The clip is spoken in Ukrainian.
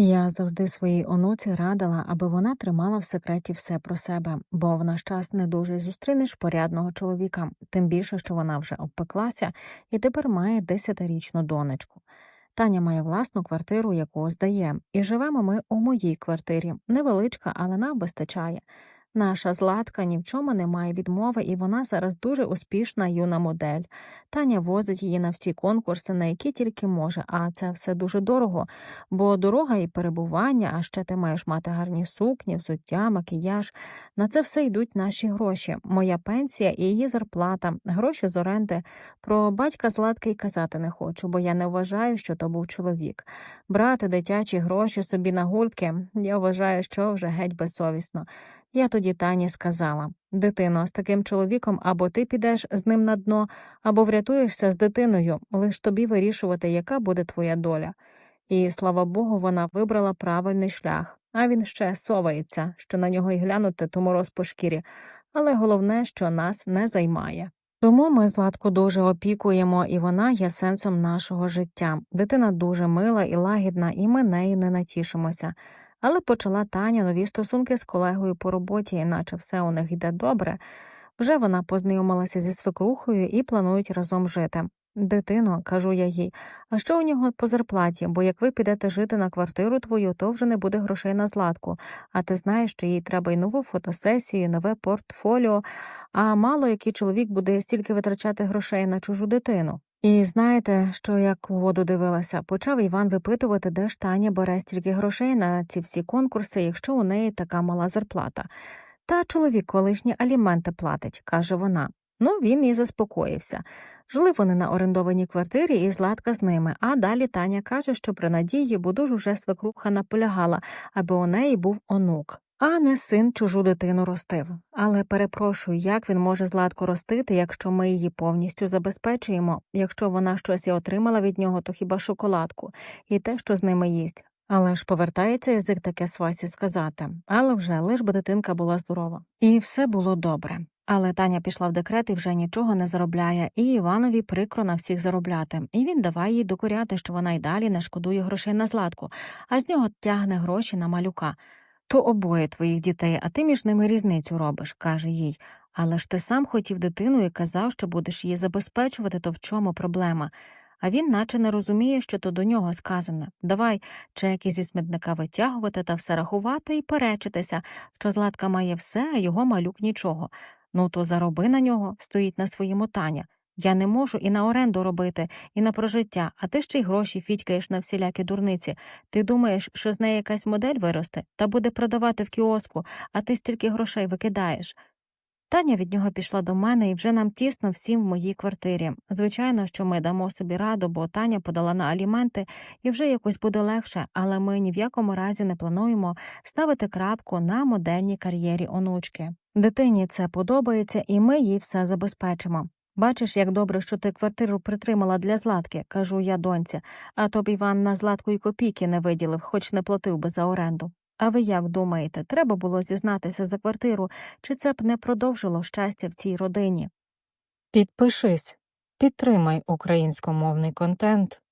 Я завжди своїй онуці радила, аби вона тримала в секреті все про себе, бо в наш час не дуже зустрінеш порядного чоловіка, тим більше, що вона вже обпеклася і тепер має десятирічну донечку. Таня має власну квартиру, яку здає, і живемо ми у моїй квартирі. Невеличка, але нам вистачає. Наша Златка ні в чому не має відмови, і вона зараз дуже успішна юна модель. Таня возить її на всі конкурси, на які тільки може, а це все дуже дорого, бо дорога і перебування, а ще ти маєш мати гарні сукні, взуття, макіяж. На це все йдуть наші гроші. Моя пенсія і її зарплата, гроші з оренди. Про батька Златки й казати не хочу, бо я не вважаю, що то був чоловік. Брати дитячі гроші собі на гульки, я вважаю, що вже геть безсовісно. Я тоді Тані сказала дитино, з таким чоловіком або ти підеш з ним на дно, або врятуєшся з дитиною, лиш тобі вирішувати, яка буде твоя доля. І слава Богу, вона вибрала правильний шлях, а він ще совається, що на нього й глянути то мороз по шкірі, але головне, що нас не займає. Тому ми Златку дуже опікуємо, і вона є сенсом нашого життя. Дитина дуже мила і лагідна, і ми нею не натішимося. Але почала Таня нові стосунки з колегою по роботі, іначе все у них йде добре. Вже вона познайомилася зі свекрухою і планують разом жити. Дитино, кажу я їй, а що у нього по зарплаті? Бо як ви підете жити на квартиру твою, то вже не буде грошей на златку. А ти знаєш, що їй треба й нову фотосесію, нове портфоліо, а мало який чоловік буде стільки витрачати грошей на чужу дитину. І знаєте, що як у воду дивилася, почав Іван випитувати, де ж Таня бере стільки грошей на ці всі конкурси, якщо у неї така мала зарплата. Та чоловік колишні аліменти платить, каже вона. Ну, він і заспокоївся. Жили вони на орендованій квартирі і Златка з ними, а далі Таня каже, що при надії, бо дуже вже свекруха наполягала, аби у неї був онук. А не син чужу дитину ростив. Але перепрошую, як він може Златку ростити, якщо ми її повністю забезпечуємо, якщо вона щось і отримала від нього, то хіба шоколадку, і те, що з ними їсть. Але ж повертається язик таке свасі сказати, але вже лиш би дитинка була здорова. І все було добре. Але Таня пішла в декрет і вже нічого не заробляє, і Іванові прикро на всіх заробляти. І він давай їй докоряти, що вона й далі не шкодує грошей на златку, а з нього тягне гроші на малюка. То обоє твоїх дітей, а ти між ними різницю робиш, каже їй. Але ж ти сам хотів дитину і казав, що будеш її забезпечувати, то в чому проблема? А він наче не розуміє, що то до нього сказане. Давай чеки зі смітника витягувати та все рахувати і перечитися, що Златка має все, а його малюк нічого. Ну то зароби на нього, стоїть на своєму Таня. Я не можу і на оренду робити, і на прожиття, а ти ще й гроші фітькаєш на всілякі дурниці. Ти думаєш, що з неї якась модель виросте та буде продавати в кіоску, а ти стільки грошей викидаєш. Таня від нього пішла до мене і вже нам тісно всім в моїй квартирі. Звичайно, що ми дамо собі раду, бо Таня подала на аліменти і вже якось буде легше, але ми ні в якому разі не плануємо ставити крапку на модельній кар'єрі онучки. Дитині це подобається, і ми їй все забезпечимо. Бачиш, як добре, що ти квартиру притримала для Златки, кажу я доньці, а то б Іван на Златку й копійки не виділив, хоч не платив би за оренду. А ви як думаєте, треба було зізнатися за квартиру, чи це б не продовжило щастя в цій родині? Підпишись, підтримай українськомовний контент.